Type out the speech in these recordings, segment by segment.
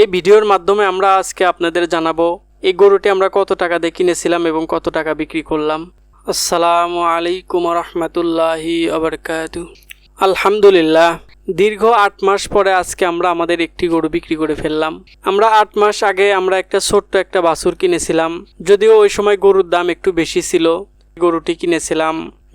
এই ভিডিওর মাধ্যমে আমরা আজকে আপনাদের জানাব, এই গরুটি আমরা কত টাকা দিয়ে কিনেছিলাম এবং কত টাকা বিক্রি করলাম। আসসালামু আলাইকুম রহমতুল্লাহি আবরকাতু আলহামদুলিল্লাহ, দীর্ঘ আট মাস পরে আজকে আমরা আমাদের একটি গরু বিক্রি করে ফেললাম। আমরা আট মাস আগে আমরা একটা ছোট্ট একটা বাছুর কিনেছিলাম, যদিও ওই সময় গরুর দাম একটু বেশি ছিল। গরুটি কিনেছিলাম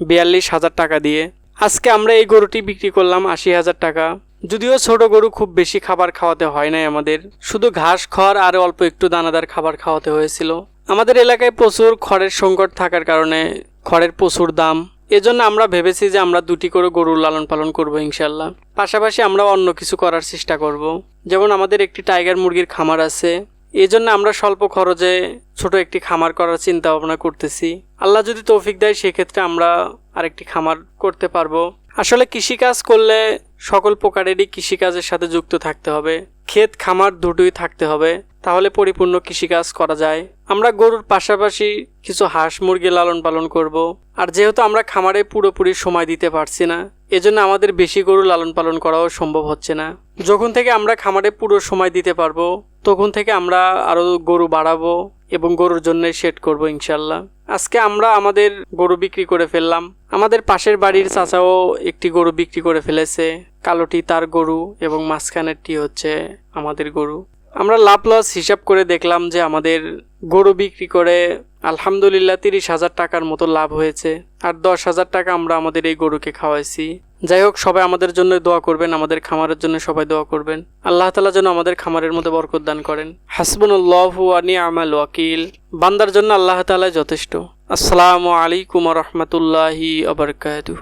বিয়াল্লিশ হাজার টাকা দিয়ে। আজকে আমরা এই গরুটি বিক্রি করলাম আশি হাজার টাকা। যদিও ছোট গরু খুব বেশি খাবার খাওয়াতে হয় নাই আমাদের। শুধু ঘাস, খড় আর অল্প একটু দানাদার খাবার খাওয়াতে হয়েছিল। আমাদের এলাকায় প্রচুর খড়ের সংকট থাকার কারণে খড়ের প্রচুর দাম। এজন্য আমরা ভেবেছি যে আমরা দুটি করে গরুর লালন পালন করব ইনশাল্লাহ পাশাপাশি আমরা অন্য কিছু করার চেষ্টা করব। যেমন আমাদের একটি টাইগার মুরগির খামার আছে। এই জন্য আমরা স্বল্প খরচে ছোট একটি খামার করার চিন্তা ভাবনা করতেছি। আল্লাহ যদি তৌফিক দেয়, সেক্ষেত্রে আমরা আরেকটি খামার করতে পারব। আসলে কৃষিকাজ করলে সকল প্রকারেরই কৃষিকাজের সাথে যুক্ত থাকতে হবে। ক্ষেত, খামার দুটোই থাকতে হবে। তাহলে পরিপূর্ণ কৃষিকাজ করা যায়। আমরা গরুর পাশাপাশি কিছু হাঁস মুরগি লালন পালন করব। আর যেহেতু আমরা খামারে পুরোপুরি সময় দিতে পারছি না, এজন্য আমাদের বেশি গরু লালন পালন করাও সম্ভব হচ্ছে না। যখন থেকে আমরা খামারে পুরো সময় দিতে পারব, তখন থেকে আমরা আরও গরু বাড়াবো এবং গরুর জন্য সেট করব ইনশাল্লাহ। আজকে আমরা আমাদের গরু বিক্রি করে ফেললাম। আমাদের পাশের বাড়ির চাচাও একটি গরু বিক্রি করে ফেলেছে। কালোটি তার গরু এবং মাঝখানেরটি হচ্ছে আমাদের গরু। আমরা লাভ লস হিসাব করে দেখলাম যে আমাদের গরু বিক্রি করে আলহামদুলিল্লাহ তিরিশ হাজার টাকার মতো লাভ হয়েছে আর দশ হাজার টাকা আমরা আমাদের এই গরুকে খাওয়াইছি। যাই হোক, সবাই আমাদের জন্য দোয়া করবেন, আমাদের খামারের জন্য সবাই দোয়া করবেন। আল্লাহ তালা যেন আমাদের খামারের মধ্যে বরকত দান করেন। হাসবুল্লাহ আনি আমাল ওয়াকিল। বান্দার জন্য আল্লাহ তালা যথেষ্ট। আসসালামু আলাইকুম রহমতুল্লাহি আবরকাতু